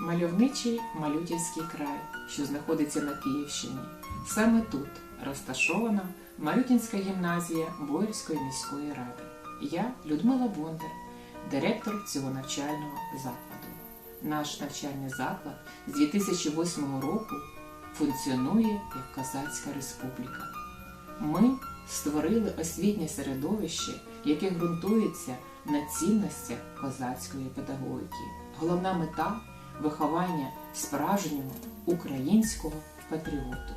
Мальовничий Малютівський край, що знаходиться на Київщині. Саме тут розташована Малютінська гімназія Боярської міської ради. Я Людмила Бондар, директор цього навчального закладу. Наш навчальний заклад з 2008 року функціонує як Козацька республіка. Ми створили освітнє середовище, яке ґрунтується на цінностях козацької педагогіки. Головна мета виховання справжнього українського патріоту.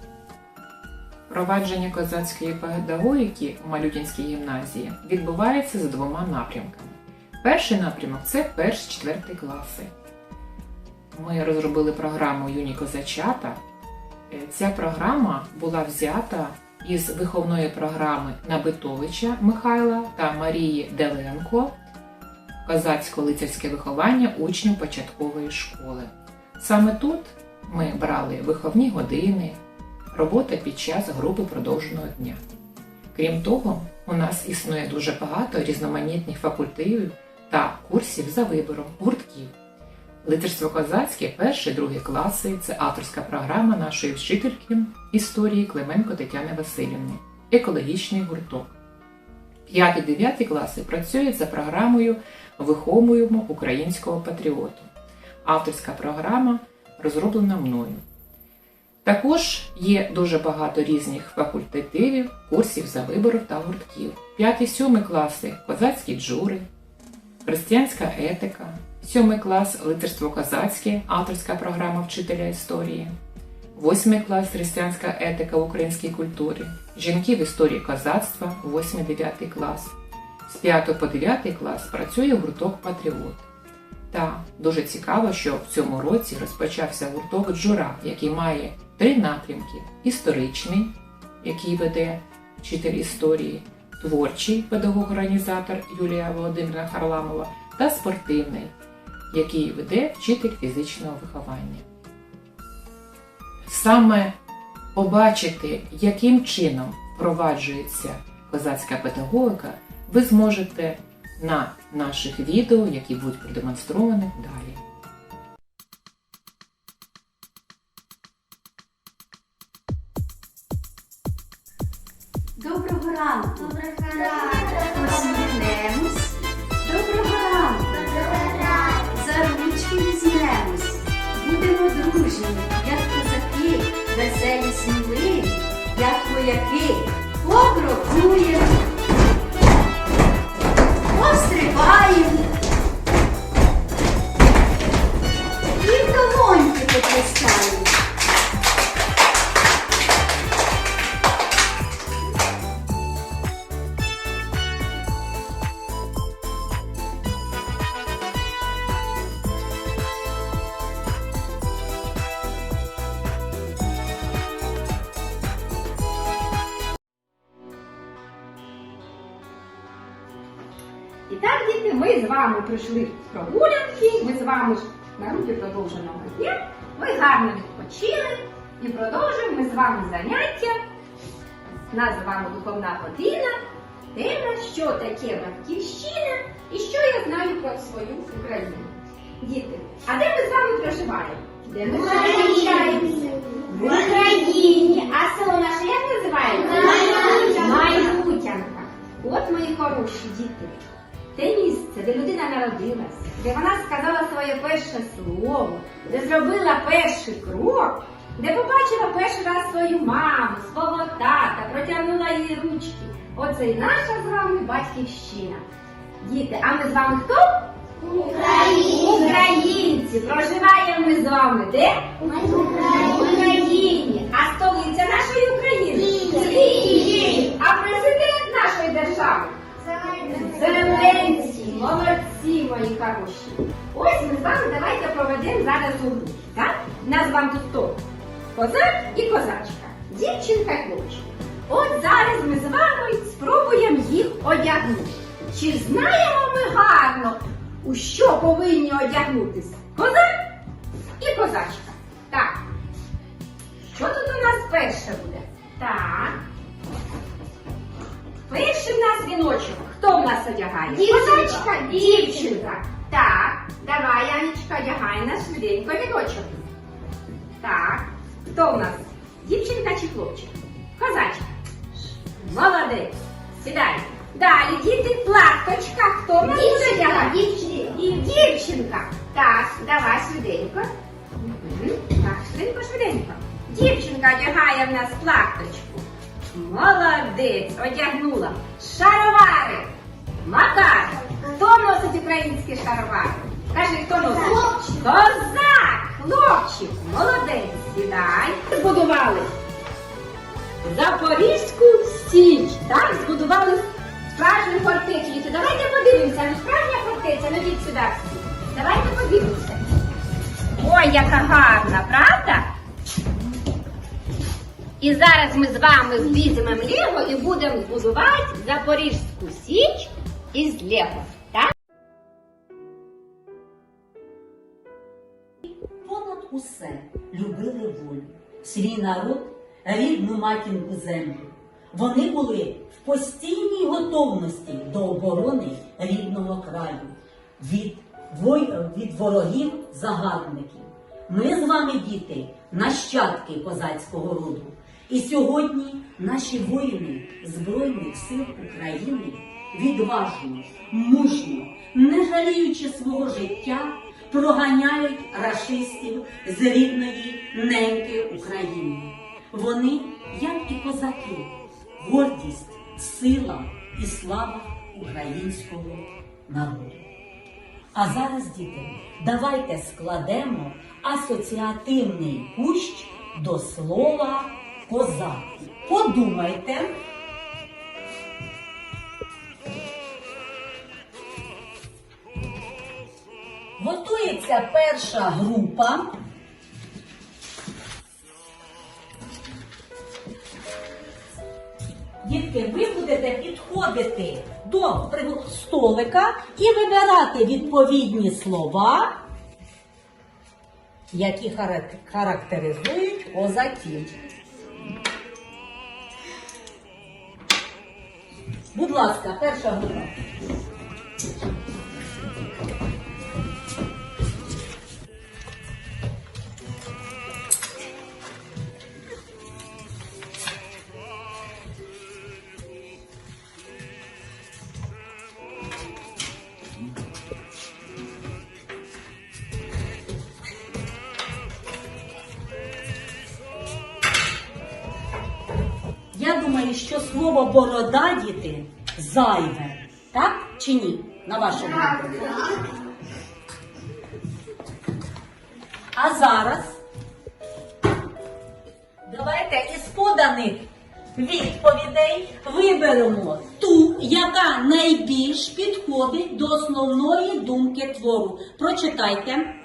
Провадження козацької педагогіки у Малютінській гімназії відбувається за двома напрямками. Перший напрямок це перші-четвертий класи. Ми розробили програму Юні козачата. Е, Ця програма була взята із виховної програми Набитовича Михайла та Марії Деленко Козацько-лицарське виховання учнів початкової школи. Саме тут ми брали виховні години, робота під час групи продовженого дня. Крім того, у нас існує дуже багато різноманітних факультативів та курсів за вибором гуртків. Лицарство козацьке перший другий класи це авторська програма нашої вчительки історії Клименко Тетяни Васильівни, екологічний гурток. 5-9 класи працюють за програмою Виховуємо українського патріоту. Авторська програма розроблена мною. Також є дуже багато різних факультативів, курсів за виборів та гуртків. 5-7 класи козацькі джури, християнська етика, 7 клас лицарство козацьке, авторська програма вчителя історії, 8 клас християнська етика в українській культурі, жінки в історії козацтва, 8-9 клас. З 5 по 9 клас працює гурток Патріот. Та дуже цікаво, що в цьому році розпочався гурток Джура, який має три напрямки: історичний, який веде вчитель історії, творчий педагог-організатор Юлія Володимирівна Харламова та спортивний, який веде вчитель фізичного виховання. Саме побачити, яким чином впроваджується козацька педагогіка, ви зможете на наших відео, які будуть продемонстровані далі. Доброго ранку! Доброго ранку! Посміхнемось. Доброго ранку! Доброго ранку! За ручки візьмемось. Будемо дружні, як козаки, веселі, сміливі, як вояки. Покрокуємо, пострибаємо. І в долоньки поплескаємо. І так, діти, ми з вами прийшли з прогулянки, ми з вами ж на групі продовженого дня. Ми гарно відпочили і продовжуємо ми з вами заняття. Нас з вами виховна година. Тема, що таке батьківщина і що я знаю про свою Україну. Діти, а де ми з вами проживаємо? Де ми проживаємо? В Україні. А село наше як називається? Майбутянка. От мої хороші діти. Те місце, де людина народилась, де вона сказала своє перше слово, де зробила перший крок, де побачила перший раз свою маму, свого тата, протягнула її ручки. Оце і наша з вами батьківщина. Діти, а ми з вами хто? Україна! Українці. Проживаємо ми з вами де? Ми В Україні. А столиця нашої України? Зеленський, молодці мої хороші. Ось ми з вами давайте проведемо зараз у. Так? Нас вам тут хто? Козак і козачка, дівчинка і хлопчик. От зараз ми з вами спробуємо їх одягнути. Чи знаємо ми гарно, у що повинні одягнутися? Козак і козачка. Так. Що тут у нас перше буде? Так. Перший в нас віночок. Хто в нас одягає? Дівчинка. Дівчинка. Так. Давай, Янечка, одягай нас швиденько віночок. Так, хто у нас? Дівчинка чи хлопчик? Козачка. Молодець. Сідай. Далі, діти, платочка. Хто в нас буде одягати? Дівчинка. Дівчинка. Так, давай швиденько. Так, швиденько, швиденько. Дівчинка одягає в нас платочку. Молодець, одягнула. Шаровари. Макар. Хто носить українські шаровари? Кажи, хто носить? Хлопчик. Козак, хлопчик, молодець, сідай. Збудували Запорізьку Січ. Так, збудували справжню фортецю. Давайте подивимося, ну справжня фортеця, ну йдіть сюди. Давайте подивимося. Ой, яка гарна, правда? І зараз ми з вами візьмемо Лего і будемо збудувати Запорізьку Січ із Лего. Так? Понад усе любили волю, свій народ, рідну матінку землю. Вони були в постійній готовності до оборони рідного краю від, вой... від ворогів загарбників. Ми з вами, діти, нащадки козацького роду. І сьогодні наші воїни Збройних сил України відважно, мужньо, не жаліючи свого життя, проганяють рашистів з рідної неньки України. Вони, як і козаки, гордість, сила і слава українського народу. А зараз, діти, давайте складемо асоціативний кущ до слова козак. Подумайте. Готується перша група. Дітки, ви будете підходити до столика і вибирати відповідні слова, які характеризують козаків. Будь ласка, перша група. Я думаю, що слово борода, зайве. Так чи ні? На вашому думку? А зараз давайте із поданих відповідей виберемо ту, яка найбільш підходить до основної думки твору. Прочитайте.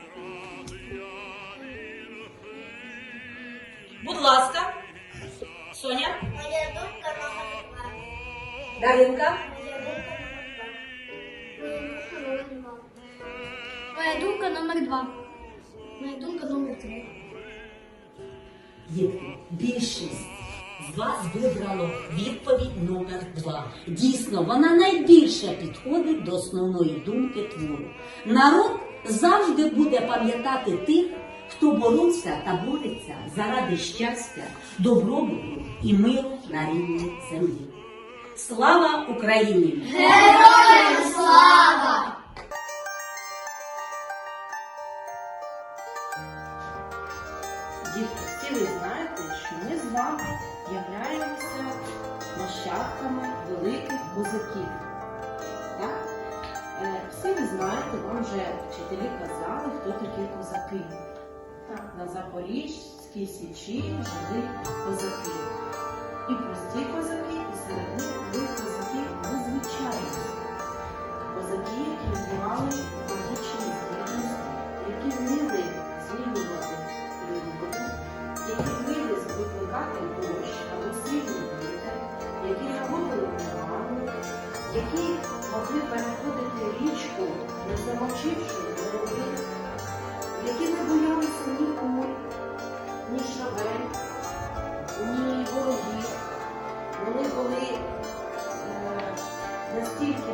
Будь ласка, Соня. Моя думка. Даринка. Моя думка номер два. Моя думка номер три. Дітки, більшість з вас вибрало відповідь номер два. Дійсно, вона найбільше підходить до основної думки твору. Народ завжди буде пам'ятати тих, хто боровся та бореться заради щастя, добробуту і миру на рідній землі. Слава Україні! Героям слава! Дітки, всі ви знаєте, що ми з вами являємося нащадками великих козаків. Так? Е, Всі ви знаєте, вам вже вчителі казали, хто такі козаки. Так, на Запорізькій січі жили козаки. І прості козаки, серед них були козаки незвичайні. Козаки, які мали магічні здібності, які вміли змінювати люди, які вміли викликати дощ або сильний вітер, які наводили погану, які могли переходити річку, не замочивши голови, які не боялися ні куль, ні шабель, ні. Були е, настільки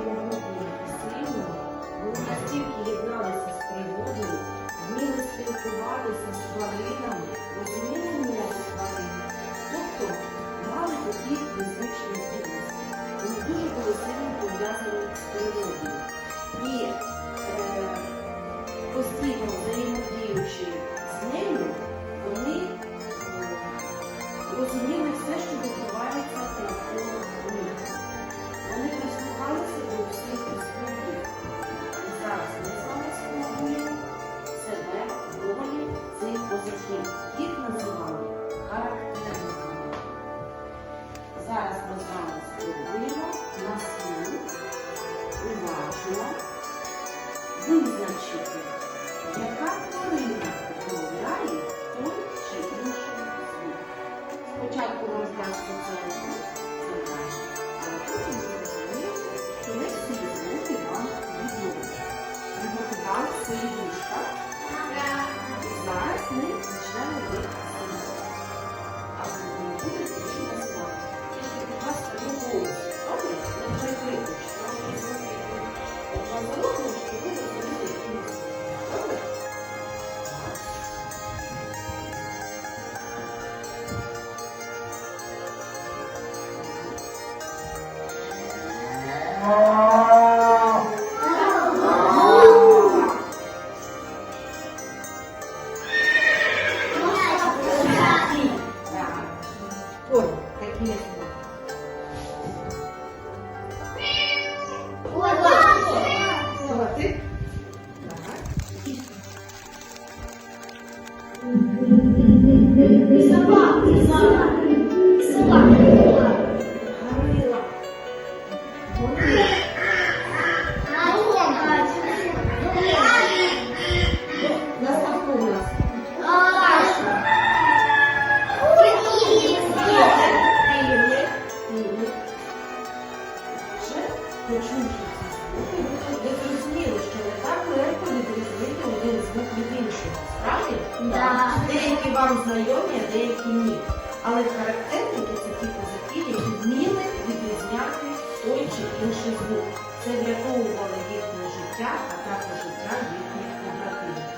вам знайомі, деякі ні. Але характерники це ті козаки, які вміли відрізняти той чи інший звук. Це врятовувало їхнє життя, а також життя їхніх побратимів.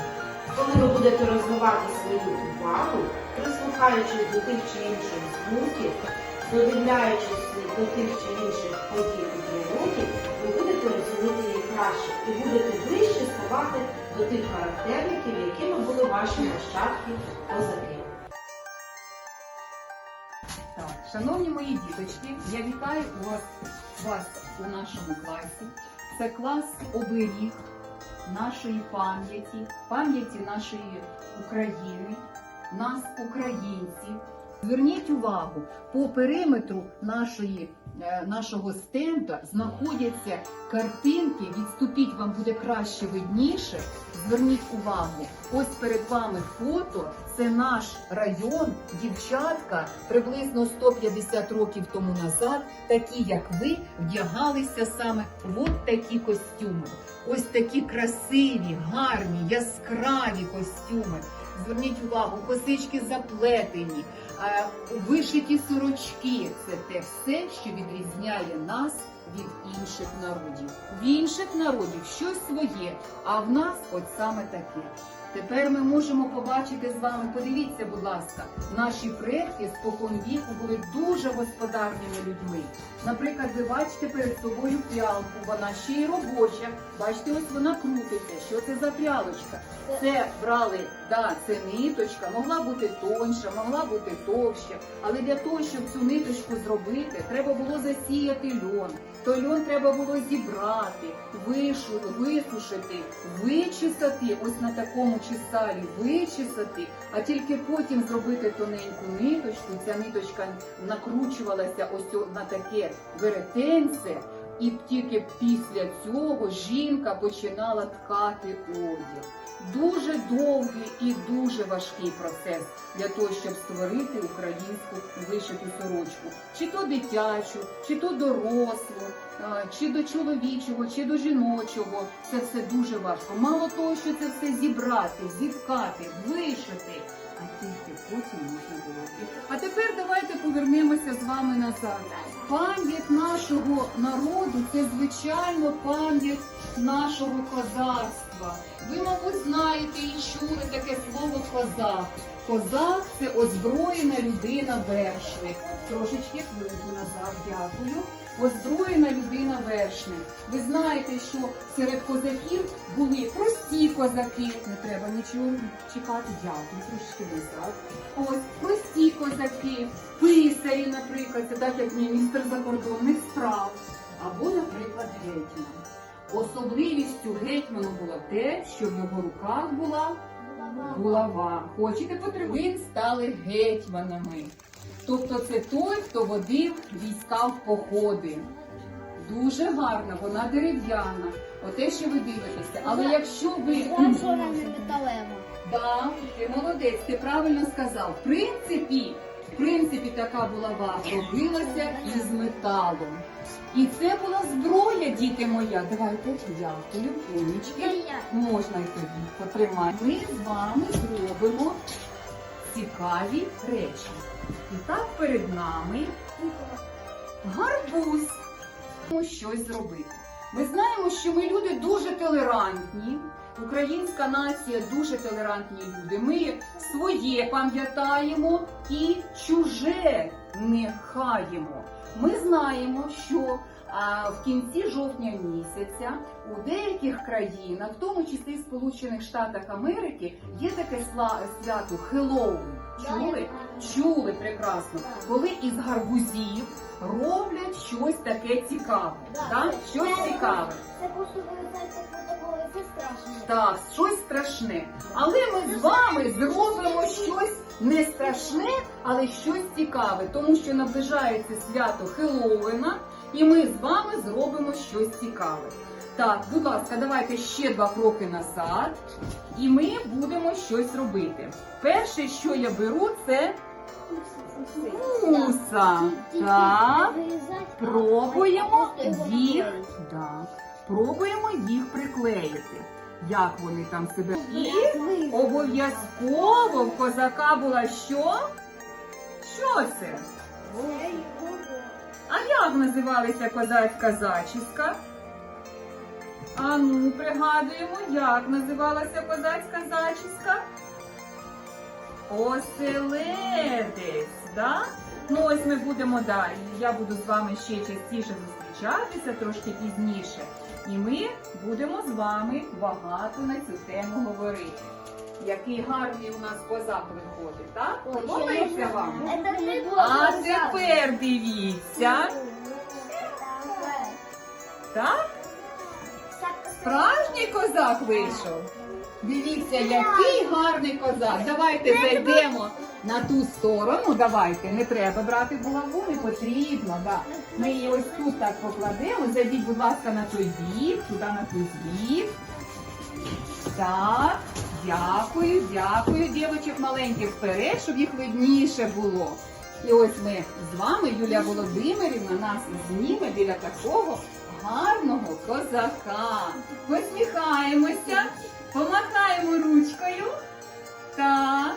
Коли ви будете розвивати свою увагу, прислухаючись до тих чи інших звуків, додивляючись до тих чи інших подій у природі, ви будете розуміти краще і будете ближче ставати до тих характерників, якими були ваші нащадки козаки. Шановні мої діточки, я вітаю вас, вас у нашому класі. Це клас оберіг нашої пам'яті, пам'яті нашої України, нас, українців. Зверніть увагу, по периметру нашої, нашого стенда знаходяться картинки. Відступіть вам буде краще видніше. Зверніть увагу, ось перед вами фото. Це наш район, дівчатка приблизно 150 років тому назад, такі як ви, вдягалися саме в такі костюми. Ось такі красиві, гарні, яскраві костюми. Зверніть увагу, косички заплетені, е, вишиті сорочки. Це те все, що відрізняє нас від інших народів. В інших народів щось своє, а в нас от саме таке. Тепер ми можемо побачити з вами, подивіться, будь ласка, наші предки спокон віку були дуже господарними людьми. Наприклад, ви бачите перед собою прялку, вона ще й робоча. Бачите, ось вона крутиться. Що це за прялочка? Це брали, да, це ниточка, могла бути тонша, могла бути товща. Але для того, щоб цю ниточку зробити, треба було засіяти льон. То льон треба було зібрати, висушити, вичесати, ось на такому чесалі вичесати, а тільки потім зробити тоненьку ниточку. Ця ниточка накручувалася ось на таке веретенце, і тільки після цього жінка починала ткати одяг. Дуже довгий і дуже важкий процес для того, щоб створити українську вишиту сорочку, чи то дитячу, чи то дорослу, чи до чоловічого, чи до жіночого. Це все дуже важко. Мало того, що це все зібрати, зіткати, вишити. А тільки потім можна було. А тепер давайте повернемося з вами назад. Пам'ять нашого народу це звичайно пам'ять нашого козацтва. Дитинства ви, мабуть, знаєте і чули таке слово козак. Козак це озброєна людина вершник. Трошечки хвилинку назад, дякую. Озброєна людина вершник. Ви знаєте, що серед козаків були прості козаки. Не треба нічого чекати, дякую, трошечки назад. Ось прості козаки, писарі, наприклад, це так як міністр закордонних справ, або, наприклад, гетьман. Особливістю гетьману було те, що в його руках була булава. Хочете потрібно? Він стали гетьманами. Тобто це той, хто водив війська в походи. Дуже гарна, вона дерев'яна. Оте, що ви дивитеся. Але якщо ви. вона не металева. Да, ти молодець, ти правильно сказав. В принципі, в принципі, така булава робилася із металом. І це була зброя, діти моя. Давайте дякую, умнічки. Можна й тобі потримай. Ми з вами зробимо цікаві речі. І так перед нами гарбуз. Щось зробити. Ми знаємо, що ми люди дуже толерантні. Українська нація дуже толерантні люди. Ми своє пам'ятаємо і чуже не хаємо. Ми знаємо, що а, в кінці жовтня місяця у деяких країнах, в тому числі Сполучених Штатах Америки, є таке свято Хеллоуін. Чули? Чули прекрасно, коли із гарбузів роблять щось таке цікаве. Так? Щось цікаве. Це просто. Так, щось страшне. Але ми з вами зробимо щось не страшне, але щось цікаве, тому що наближається свято Хеллоуіна, і ми з вами зробимо щось цікаве. Так, будь ласка, давайте ще два кроки назад, і ми будемо щось робити. Перше, що я беру, це муса. Так. Пробуємо їх. Так. Пробуємо їх приклеїти. Як вони там себе. І обов'язково в козака була що? Що це? А як називалася козацька зачіска? А ну, пригадуємо, як називалася козацька зачіска? Оселедець, да? Ну ось ми будемо далі. Я буду з вами ще частіше зустрічатися, трошки пізніше. І ми будемо з вами багато на цю тему говорити. Який гарний у нас козак виходить, так? Подобається вам? А тепер дивіться. Так? Справжній козак вийшов. Дивіться, який гарний козак. Давайте зайдемо на ту сторону. Давайте, не треба брати булаву, не потрібно. Да. Ми її ось тут так покладемо. Зайдіть, будь ласка, на той бік, туди на той бік. Так, дякую, дякую, дівчаток маленьких вперед, щоб їх видніше було. І ось ми з вами, Юлія Володимирівна, нас зніме біля такого гарного козака. Посміхаємося, помахаємо ручкою. Так.